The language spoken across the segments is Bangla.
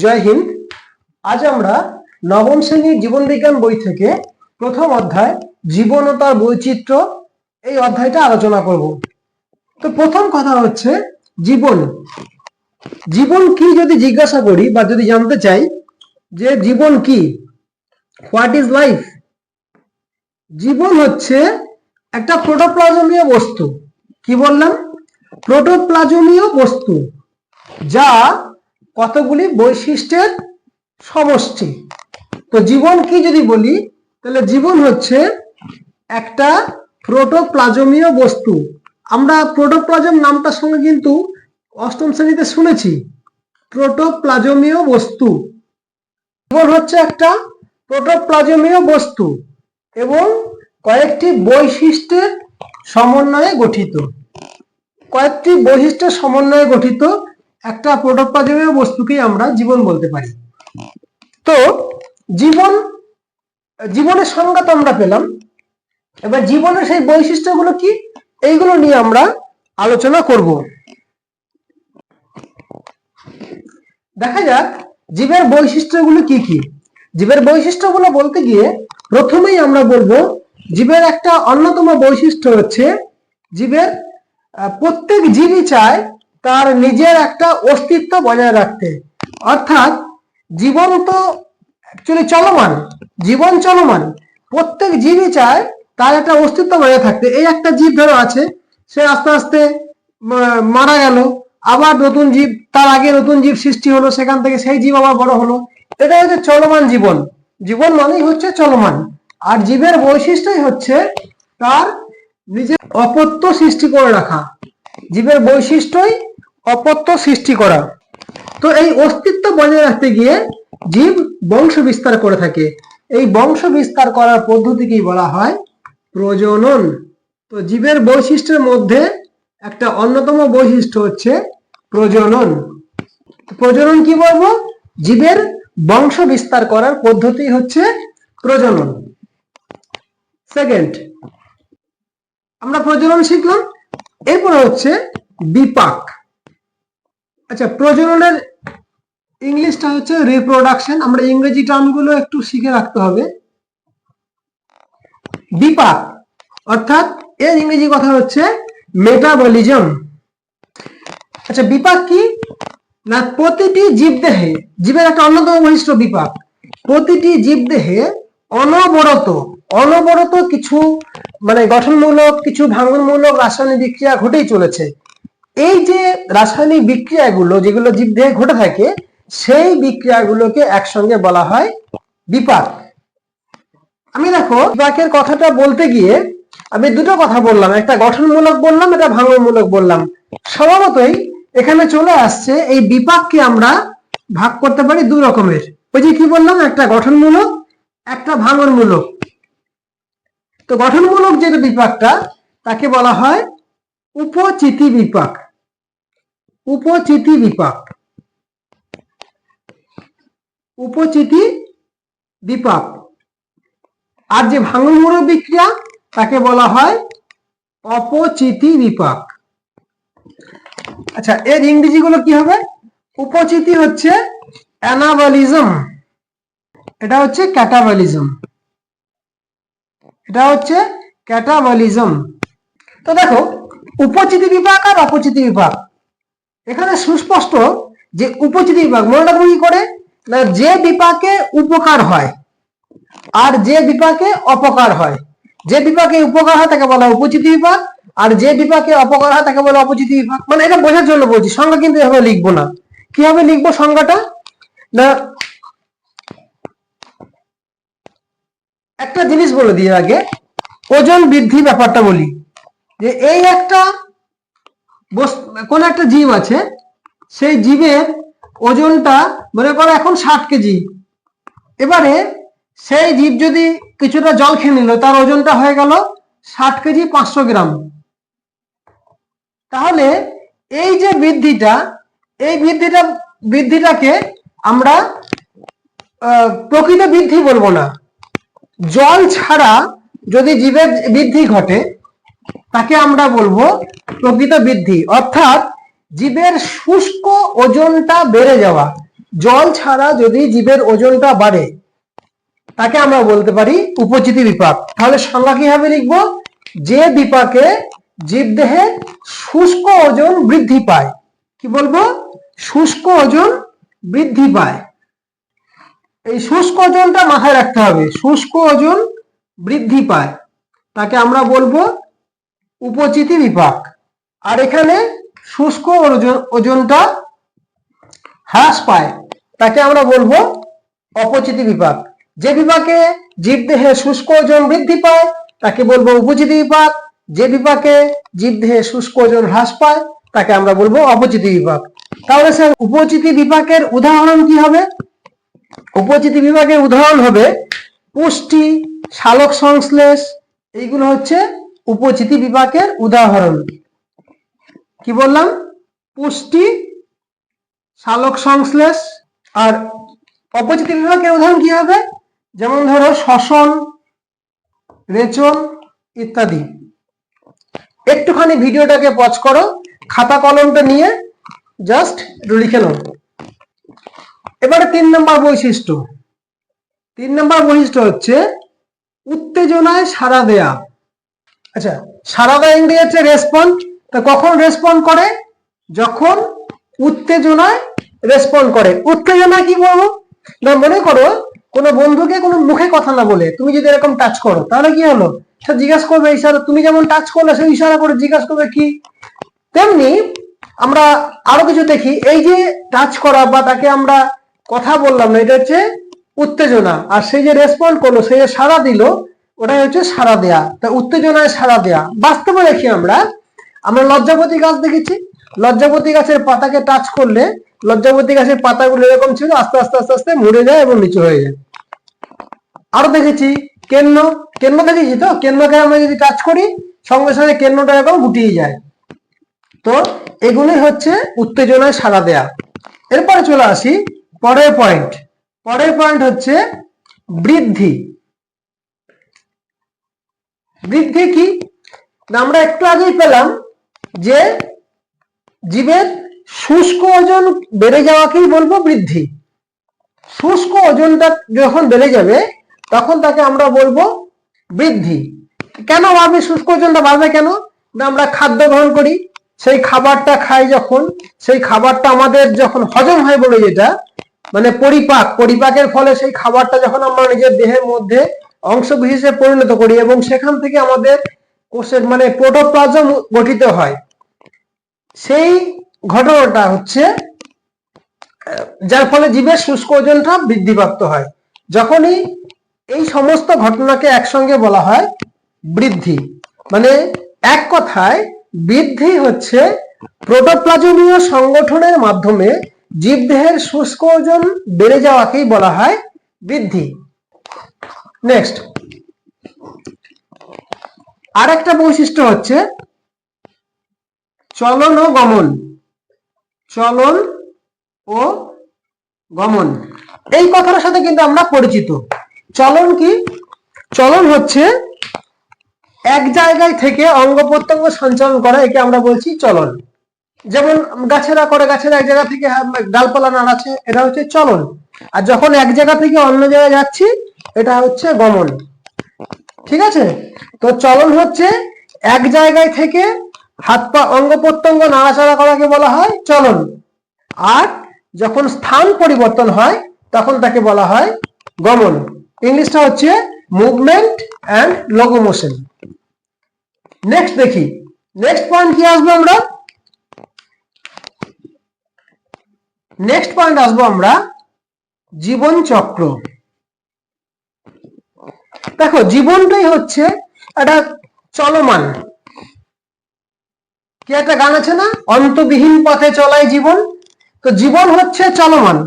জয় হিন্দ। আজ আমরা নবম শ্রেণির জীবন বিজ্ঞান বই থেকে প্রথম অধ্যায় জীবন ও তার বৈচিত্র্য এই অধ্যায়টা আলোচনা করব। তো প্রথম কথা হচ্ছে জীবন। জীবন কি যদি জিজ্ঞাসা করি বা যদি জানতে চাই যে জীবন কি? হোয়াট ইজ লাইফ জীবন হচ্ছে একটা প্রোটোপ্লাজমীয় বস্তু। কি বললাম? প্রোটোপ্লাজমীয় বস্তু যা কতগুলি বৈশিষ্ট্যের সমষ্টি? তো জীবন কি যদি বলি, তাহলে জীবন হচ্ছে একটা প্রোটোপ্লাজমীয় বস্তু। আমরা প্রোটোপ্লাজম নামটার সঙ্গে কিন্তু অষ্টম শ্রেণীতে শুনেছি। প্রোটোপ্লাজমীয় বস্তু। জীবন হচ্ছে একটা প্রোটোপ্লাজমীয় বস্তু এবং কয়েকটি বৈশিষ্ট্যের সমন্বয়ে গঠিত। কয়েকটি বৈশিষ্ট্যের সমন্বয়ে গঠিত একটা প্রোটোপ্লাজমীয় বস্তুকেই আমরা জীবন বলতে পারি। তো জীবন, জীবনের সংজ্ঞা তো আমরা পেলাম। এবার জীবনের সেই বৈশিষ্ট্যগুলো কি? এইগুলো নিয়ে আমরা আলোচনা করব। দেখা যাক, জীবের বৈশিষ্ট্যগুলো কি কি? জীবের বৈশিষ্ট্যগুলো বলতে গিয়ে প্রথমেই আমরা বলব, জীবের একটা অন্যতম বৈশিষ্ট্য হচ্ছে, জীবের প্রত্যেক জীবই চায় তার নিজের একটা অস্তিত্ব বজায় রাখতে। অর্থাৎ জীবন তো চলমান, জীবন চলমান। প্রত্যেক জীবই চায় তার একটা অস্তিত্ব বজায় থাকতে। এই একটা জীব ধরো আছে, সে আস্তে আস্তে মারা গেল, আবার নতুন জীব, তার আগে নতুন জীব সৃষ্টি হলো, সেখান থেকে সেই জীব আবার বড় হলো। এটা হচ্ছে চলমান জীবন। জীবন মানেই হচ্ছে চলমান। আর জীবের বৈশিষ্ট্যই হচ্ছে তার নিজের অপত্য সৃষ্টি করে রাখা। জীবের বৈশিষ্ট্যই অপত্য সৃষ্টি করা। তো এই অস্তিত্ব বজায় রাখতে গিয়ে জীব বংশ বিস্তার করে থাকে। এই বংশ বিস্তার করার পদ্ধতিকেই বলা হয় প্রজনন। তো জীবের বৈশিষ্ট্যের মধ্যে একটা অন্যতম বৈশিষ্ট্য হচ্ছে প্রজনন। প্রজনন কি বলব? জীবের বংশ বিস্তার করার পদ্ধতি হচ্ছে প্রজনন। সেকেন্ড আমরা প্রজনন শিখলাম। এরপর হচ্ছে বিপাক। আচ্ছা প্রজননের ইংলিশটা হচ্ছে রিপ্রোডাকশন আমরা ইংরেজি টার্মগুলো একটু শিখে রাখতে হবে। বিপাক, অর্থাৎ এর ইংরেজি কথা হচ্ছে মেটাবলিজম আচ্ছা বিপাক কি? না, প্রতিটি জীবদেহে, জীবের একটা অন্যতম বৈশিষ্ট্য বিপাক। প্রতিটি জীবদেহে অনবরত অনবরত কিছু মানে গঠনমূলক, কিছু ভাঙনমূলক রাসায়নিক বিক্রিয়া ঘটেই চলেছে। এই যে রাসায়নিক বিক্রিয়াগুলো যেগুলো জীবদেহে ঘটে থাকে, সেই বিক্রিয়াগুলোকে একসঙ্গে বলা হয় বিপাক। আমি দেখো, বিপাকের কথাটা বলতে গিয়ে আমি দুটো কথা বললাম। একটা গঠনমূলক বললাম এটা ভাঙনমূলক বললাম। স্বভাবতই এখানে চলে আসছে, এই বিপাককে আমরা ভাগ করতে পারি দু রকমের। ওই যে কি বললাম? একটা গঠনমূলক, একটা ভাঙনমূলক। তো গঠনমূলক যে বিপাকটা, তাকে বলা হয় উপচিতি বিপাক। উপচিতি বিপাক। উপচিতি বিপাক। আর যে ভাঙনমূলক বিক্রিয়া, তাকে বলা হয় অপচিতি বিপাক। আচ্ছা এর ইংরেজি গুলো কি হবে? উপচিতি হচ্ছে অ্যানাবলিজম। এটা হচ্ছে ক্যাটাবলিজম। এটা হচ্ছে ক্যাটাবলিজম। তো দেখো, উপচিতি বিপাক আর অপচিতি বিপাক। এখানে সুস্পষ্ট যে উপচিতি বিপাক মনে রাখব কি করে না, যে বিপাকে উপকার হয় আর যে বিপাকে অপকার হয়। যে বিপাকে উপকার হয় তাকে বলা হয় উপচিতি বিপাক, আর যে বিপাকে অপকার হয় তাকে বলা অপচিতি বিপাক। মানে এটা বোঝার জন্য বলছি, সংজ্ঞা কিন্তু এভাবে লিখব না। কীভাবে লিখব সংজ্ঞাটা? না, একটা জিনিস বলে দিয়ে আগে, ওজন বৃদ্ধি ব্যাপারটা বলি। যে এই একটা কোন একটা জীব আছে, সেই জীবের ওজনটা মনে করো এখন ষাট কেজি। এবারে সেই জীব যদি কিছুটা জল খেয়ে নিল, তার ওজনটা হয়ে গেল ষাট কেজি পাঁচশো গ্রাম। তাহলে এই যে বৃদ্ধিটা, এই বৃদ্ধিটা, বৃদ্ধিটাকে আমরা প্রকৃত বৃদ্ধি বলব না। জল ছাড়া যদি জীবের বৃদ্ধি ঘটে তাকে আমরা বলব প্রকৃত বৃদ্ধি অর্থাৎ জীবের শুষ্ক ওজনটা বেড়ে যাওয়া। জল ছাড়া যদি জীবের ওজনটা বাড়ে, তাকে আমরা বলতে পারি উপচিতি বিপাক। তাহলে সংজ্ঞা কীভাবে লিখব? যে বিপাকে জীবদেহে শুষ্ক ওজন বৃদ্ধি পায়। কি বলব? শুষ্ক ওজন বৃদ্ধি পায়। এই শুষ্ক ওজনটা মাথায় রাখতে হবে। শুষ্ক ওজন বৃদ্ধি পায়। তাকে আমরা বলব উপচিতি বিপাক। আর এখানে শুষ্ক ওজন, ওজনটা হ্রাস পায়। তাকে আমরা বলব অপচিতি বিপাক। যে বিপাকে জীবদেহে শুষ্ক ওজন বৃদ্ধি পায়, তাকে বলব উপচিতি বিপাক। যে বিপাকে জীবদেহে শুষ্ক ওজন হ্রাস পায়, তাকে আমরা বলব অপচিতি বিপাক। তাহলে স্যার উপচিতি বিপাকের উদাহরণ কি হবে? উপচিতি বিভাগের উদাহরণ হবে পুষ্টি সালোক সংশ্লেষ, এইগুলো হচ্ছে উপচিতি বিভাগের উদাহরণ। কি বললাম? পুষ্টি, শালক সংশ্লেষ আর অপচিতি বিভাগের উদাহরণ কি হবে? যেমন ধরো শ্বসন, রেচন ইত্যাদি। একটুখানি ভিডিওটাকে পজ করো, খাতা কলমটা নিয়ে জাস্ট লিখে নাও। এবারে তিন নম্বর বৈশিষ্ট্য। তিন নম্বর বৈশিষ্ট্য হচ্ছে, উত্তেজনায় সাড়া দেয়া। আচ্ছা ইংরেজি হচ্ছে রেসপন্ড তা কখন রেসপন্ড করে? যখন উত্তেজনায় রেসপন্ড করে। উত্তেজনা কি বলব? না, মনে করো, কোনো বন্ধুকে কোনো মুখে কথা না বলে, তুমি যদি এরকম টাচ করো, তাহলে কি হলো? সে জিজ্ঞাসা করবে, ইশারা, তুমি যেমন টাচ করলে, সে ইশারা করে জিজ্ঞাসা করবে কি? তেমনি আমরা আরও কিছু দেখি, এই যে টাচ করা বা তাকে আমরা কথা বললাম না এটা হচ্ছে উত্তেজনা। আর সেই যে রেসপন্ড করল, সে যে সাড়া দিল ওটাই হচ্ছে সারা দেয়া। তা উত্তেজনায় সারা দেয়া। বাস্তবে দেখি আমরা আমরা লজ্জাপতি গাছ দেখেছি। লজ্জাপতি গাছের পাতাকে টাচ করলে, লজ্জাপতি গাছের পাতাগুলো এরকম ছিল, আস্তে আস্তে আস্তে আস্তে মরে যায় এবং নিচু হয়ে যায়। আরও দেখেছি, কেন্ন। কেন্ন দেখেছি তো? কেন্নকে আমরা যদি টাচ করি, সঙ্গে সঙ্গে কেন্নটা এরকম গুটিয়ে যায়। তো এগুলি হচ্ছে উত্তেজনায় সাড়া দেয়া। এরপরে চলে আসি, পরের পয়েন্ট পরের পয়েন্ট হচ্ছে বৃদ্ধি। বৃদ্ধি কি? না, আমরা একটু আগেই পেলাম যে জীবের শুষ্ক ওজন বেড়ে যাওয়াকেই বলব বৃদ্ধি। শুষ্ক ওজনটা যখন বেড়ে যাবে, তখন তাকে আমরা বলব বৃদ্ধি। কেন বাড়বে? শুষ্ক ওজনটা বাড়বে কেন? না, আমরা খাদ্য গ্রহণ করি। সেই খাবারটা খাই যখন, সেই খাবারটা আমাদের যখন হজম হয় বলে যেটা মানে পরিপাক, পরিপাকের ফলে সেই খাবারটা যখন আমরা নিজের দেহের মধ্যে অংশ বিশেষে পরিণত করি এবং সেখান থেকে আমাদের কোষের মানে প্রোটোপ্লাজম গঠিত হয়। সেই ঘটনাটা হচ্ছে যার ফলে জীবের শুষ্ক ওজনটা বৃদ্ধিপ্রাপ্ত হয়। যখনই এই সমস্ত ঘটনাকে একসঙ্গে বলা হয়, বৃদ্ধি। মানে এক কথায়, বৃদ্ধি হচ্ছে প্রোটোপ্লাজমীয় সংগঠনের মাধ্যমে জীবদেহের শুষ্ক ওজন বেড়ে যাওয়াকেই বলা হয় বৃদ্ধি। নেক্সট আর একটা বৈশিষ্ট্য হচ্ছে চলন ও গমন। চলন ও গমন। এই কথাটার সাথে কিন্তু আমরা পরিচিত। চলন কি? চলন হচ্ছে এক জায়গায় থেকে অঙ্গ প্রত্যঙ্গ সঞ্চালন করা, একে আমরা বলছি চলন। যেমন গাছেরা করে, গাছের এক জায়গা থেকে ডালপালা নাড়াচ্ছে, এটা হচ্ছে চলন। আর যখন এক জায়গা থেকে অন্য জায়গায় যাচ্ছি এটা হচ্ছে গমন। ঠিক আছে? তো চলন হচ্ছে এক জায়গায় থেকে হাত পা অঙ্গ প্রত্যঙ্গ নাড়াচাড়া করাকে বলা হয় চলন। আর যখন স্থান পরিবর্তন হয়, তখন তাকে বলা হয় গমন। ইংলিশটা হচ্ছে মুভমেন্ট অ্যান্ড লোকোমোশন নেক্সট দেখি। নেক্সট পয়েন্ট কি আসব আমরা? নেক্সট পয়েন্ট আসব আমরা জীবন চক্র দেখো, জীবনটাই হচ্ছে একটা চলমান। কি একটা গান আছে না? অন্তবিহীন পথে চলাই জীবন। তো জীবন হচ্ছে চলমান।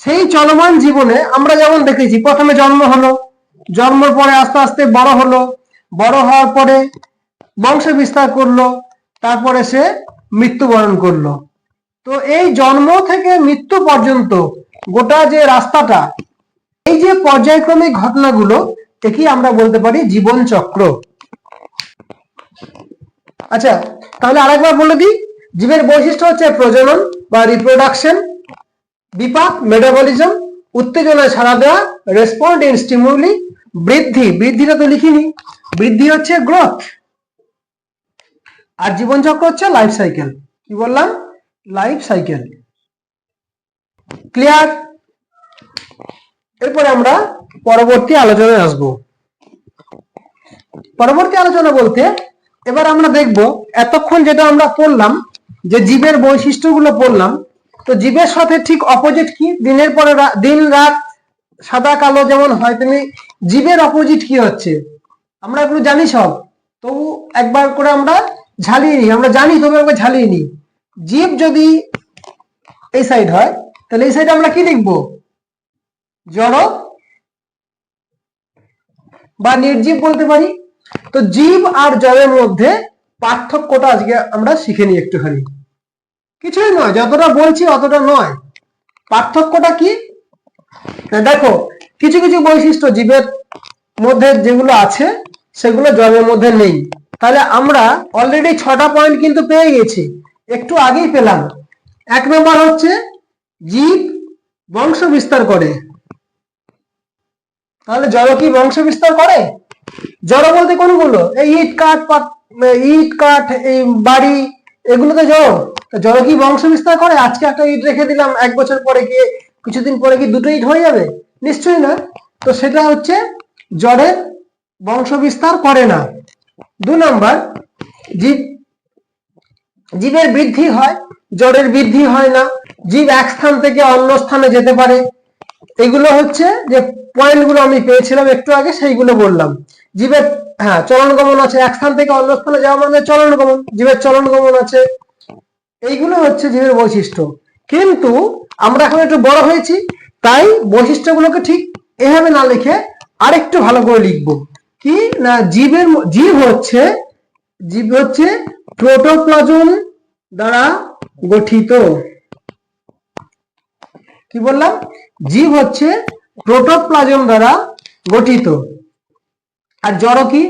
সেই চলমান জীবনে আমরা যেমন দেখেছি, প্রথমে জন্ম হলো, জন্মের পরে আস্তে আস্তে বড় হলো, বড় হওয়ার পরে বংশ বিস্তার করল, তারপরে সে মৃত্যুবরণ করল। তো এই জন্ম থেকে মৃত্যু পর্যন্ত গোটা যে রাস্তাটা, এই যে পর্যায়ক্রমিক ঘটনাগুলো একেই আমরা বলতে পারি জীবন চক্র। আচ্ছা তাহলে আরেকবার বলে দিই, জীবের বৈশিষ্ট্য হচ্ছে প্রজনন বা রিপ্রোডাকশন বিপাক মেটাবলিজম উত্তেজনা সাড়া দেওয়া রেসপন্ড ইন স্টিমুলি বৃদ্ধি। বৃদ্ধিটা তো লিখিনি। বৃদ্ধি হচ্ছে গ্রোথ আর জীবনচক্র হচ্ছে লাইফ সাইকেল কি বললাম? লাইফ সাইকেল ক্লিয়ার এরপরে আমরা পরবর্তী আলোচনায় আসব। পরবর্তী আলোচনা বলতে এবার আমরা দেখব এতক্ষণ যেটা আমরা পড়লাম, যে জীবের বৈশিষ্ট্যগুলো পড়লাম, তো জীবের সাথে ঠিক অপোজিট কি? দিনের পরে দিন, রাত, সাদা, কালো যেমন হয়, তেমনি জীবের অপোজিট কি হচ্ছে? আমরা এগুলো জানি সব। তবু একবার করে আমরা ঝালিয়ে নিই, আমরা জানি, তবে আমরা ঝালিয়ে নিই। জীব যদি এই সাইড হয়, তাহলে এই সাইডে আমরা কি লিখব জড় বা নির্জীব বলতে পারি। তো জীব আর জড়ের মধ্যে পার্থক্যটা আজকে আমরা শিখে নিই একটুখানি। কিছুই নয়, যতটা বলছি অতটা নয়। পার্থক্যটা কি? দেখো, কিছু কিছু বৈশিষ্ট্য জীবের মধ্যে যেগুলো আছে, সেগুলো জলের মধ্যে নেই। তাহলে আমরা অলরেডি ছটা পয়েন্ট কিন্তু পেয়ে গেছি। একটু আগেই পেলাম। এক নম্বর হচ্ছে, জীব বংশ বিস্তার করে। তাহলে জড় কি বংশ বিস্তার করে? জড় বলতে কোনগুলো? এই ইট কাঠ ইট কাঠ, এই বাড়ি এগুলো তো জড় জড় কি বংশ বিস্তার করে? আজকে একটা ইট রেখে দিলাম, এক বছর পরে গিয়ে কিছুদিন পরে কি দুটো ইট হয়ে যাবে? নিশ্চয়ই না। তো সেটা হচ্ছে জড়ের বংশ বিস্তার করে না। দু নম্বর, জীব, জীবের বৃদ্ধি হয় জড়ের বৃদ্ধি হয় না। জীব এক স্থান থেকে অন্য স্থানে যেতে পারে। এগুলো হচ্ছে যে পয়েন্টগুলো আমি পেয়েছিলাম একটু আগে, সেইগুলো বললাম। জীবের হ্যাঁ চলন গমন আছে। এক স্থান থেকে অন্য স্থানে যাওয়া মানে চলন গমন, জীবের চলন গমন আছে। এইগুলো হচ্ছে জীবের বৈশিষ্ট্য। কিন্তু আমরা এখন একটু বড় হয়েছি, তাই বৈশিষ্ট্যগুলোকে ঠিক এভাবে না লিখে আরেকটু ভালো করে লিখব। কি? না, জীবের, জীব হচ্ছে জীব হচ্ছে প্রোটোপ্লাজম দ্বারা গঠিত। কি বললাম? জীব হচ্ছে প্রোটোপ্লাজম দ্বারা গঠিত। আর জড় কি?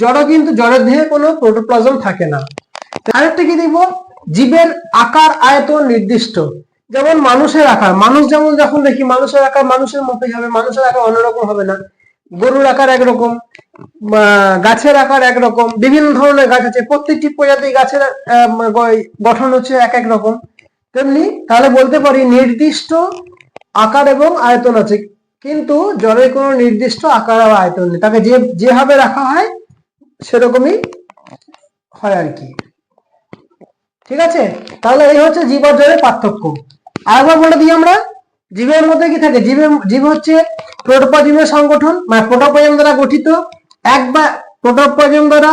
জড় কিন্তু জড়ের দেহে কোনো প্রোটোপ্লাজম থাকে না। আরেকটা কি দেখব? জীবের আকার আয়তন নির্দিষ্ট। যেমন মানুষের আকার। মানুষ যেমন যখন দেখি, মানুষের আকার মানুষের মতোই হবে মানুষের আকার অন্যরকম হবে না। গরুর আকার একরকম গাছের আকার একরকম, বিভিন্ন ধরনের গাছ আছে। প্রত্যেকটি প্রজাতি গাছের গঠন হচ্ছে এক এক রকম। তেমনি তাহলে বলতে পারি নির্দিষ্ট আকার এবং আয়তন আছে। কিন্তু জলের কোনো নির্দিষ্ট আকার আর আয়তন নেই। তাকে যে, যেভাবে রাখা হয়, সেরকমই হয় আর কি। ঠিক আছে? তাহলে এই হচ্ছে জীব আর জলের পার্থক্য। আরেকবার বলে দিই আমরা, জীবের মধ্যে কি থাকে? জীবের, জীব হচ্ছে প্রোটোপ্লাজমের সংগঠন মানে প্রোটোপ্লাজম দ্বারা গঠিত, এক বা প্রোটোপ্লাজম দ্বারা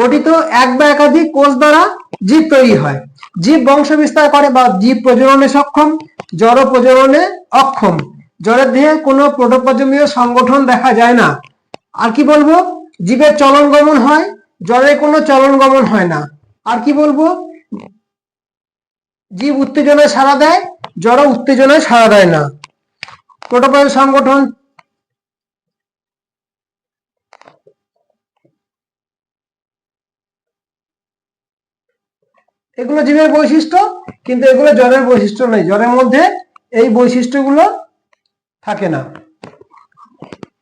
গঠিত, এক বা একাধিক কোষ দ্বারা জীব তৈরি হয়। জীব বংশ বিস্তার করে বা জীব প্রজননে সক্ষম, জড় প্রজননে অক্ষম। জড়ের দেহে কোনো প্রোটোপ্লাজমীয় সংগঠন দেখা যায় না। আর কি বলব? জীবের চলন গমন হয়, জড়ের কোনো চলন গমন হয় না। আর কি বলব? জীব উত্তেজনায় সাড়া দেয় জড় উত্তেজনায় সাড়া দেয় না। প্রোটোপ্লাজম সংগঠন এগুলো জীবের বৈশিষ্ট্য কিন্তু এগুলো জ্বরের বৈশিষ্ট্য নেই। জ্বরের মধ্যে এই বৈশিষ্ট্যগুলো থাকে না।